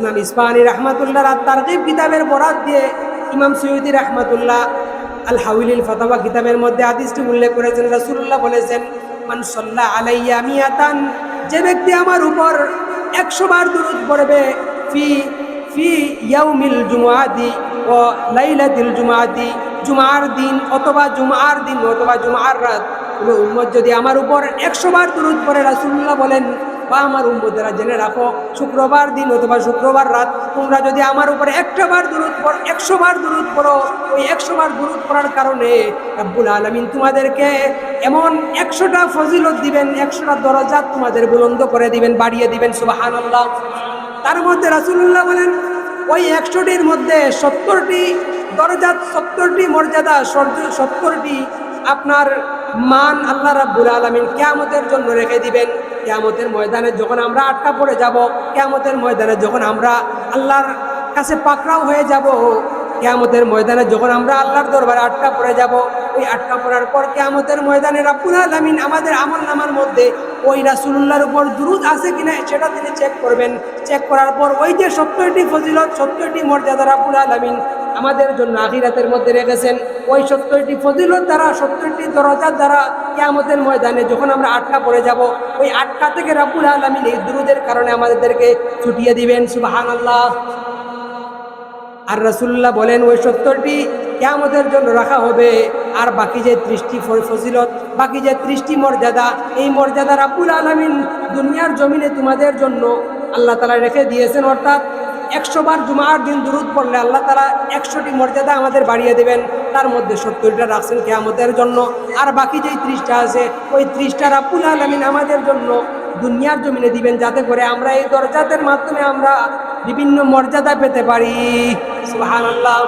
ইমাম ইসমানী রহমাতুল্লাহ তারকিব কিতাবের বরাত দিয়ে ইমাম সৈয়দি রহমাতুল্লাহ আল হাউলিল ফতাওয়া কিতাবের মধ্যে হাদিসটি উল্লেখ করেছেন। রাসূলুল্লাহ বলেছেন, মান সাল্লাহ আলাইয়া মিয়াতান যে ব্যক্তি আমার উপর একশো বার দুরুদ পড়বে, ফি ফি ইয়াউমিল জুমআতি ও লাইলাতিল জুমাদি জুমার দিন অথবা জুমার দিন অথবা জুমার রাত কোনো উম্মত যদি আমার উপর একশো বার দুরুদ পড়ে, রাসূলুল্লাহ বলেন বা আমার উম্মতেরা জেনে রাখো, শুক্রবার দিন অথবা শুক্রবার রাত, তোমরা যদি আমার উপরে একটা বার দূরত পড়ো, একশো বার দূরত পড়ো, ওই একশো বার দূরত পড়ার কারণে আব্বুল আলমিন তোমাদেরকে এমন একশোটা ফজিলত দিবেন, একশোটা দরজা তোমাদের বুলন্দ করে দিবেন, বাড়িয়ে দিবেন সুবাহান আল্লাহ তার মধ্যে রাসুল্লাহ বলেন, ওই একশোটির মধ্যে সত্তরটি দরজা, সত্তরটি মর্যাদা সত্তরটি আপনার মান আল্লাহ রাব্বুল আলমিন কেয়ামতের জন্য রেখে দিবেন। কেয়ামতের ময়দানে যখন আমরা আটকা পড়ে যাব, কেয়ামতের ময়দানে যখন আমরা আল্লাহর কাছে পাকড়াও হয়ে যাব, কেয়ামতের ময়দানে যখন আমরা আল্লাহর দরবারে আটকা পড়ে যাব, ওই আটকা পড়ার পর কেয়ামতের ময়দানে রাব্বুল আলমিন আমাদের আমল নামার মধ্যে ওই রাসুল্লাহর উপর দুরুদ আছে কিনা সেটা তিনি চেক করবেন। চেক করার পর ওই যে সত্তরটি ফজিলত সত্তরটি মর্যাদা রাব্বুল আলমিন আমাদের জন্য আখিরাতের মধ্যে রেখেছেন। ওই সত্তরটি ফজিলত দ্বারা, সত্তরটি দরজার দ্বারা কেয়ামতের ময়দানে যখন আমরা আটকা পড়ে যাব, ওই আটকা থেকে রাব্বুল আলমিন এই দুরুদের কারণে আমাদেরকে ছুটিয়ে দিবেন সুবাহান আল্লাহ আর রসুল্লাহ বলেন, ওই সত্তরটি কেয়ামতের জন্য রাখা হবে। আর বাকি যে ত্রিশটি ফজিলত, বাকি যে ত্রিশটি মর্যাদা, এই মর্যাদা রাব্বুল আলমিন দুনিয়ার জমিনে তোমাদের জন্য আল্লাহ তালা রেখে দিয়েছেন, অর্থাৎ একশো বার জুমার দিন দূরত পড়লে আল্লাহ তারা একশোটি মর্যাদা আমাদের বাড়িয়ে দেবেন, তার মধ্যে সত্তরটা রাখছেন কেয়ামতের জন্য। আর বাকি যেই ত্রিশটা আছে, ওই ত্রিশটা রাপুল আলমিন আমাদের জন্য দুনিয়ার জমিনে দিবেন, যাতে করে আমরা এই দরজাদের মাধ্যমে আমরা বিভিন্ন মর্যাদা পেতে পারি। সুবহানাল্লাহ।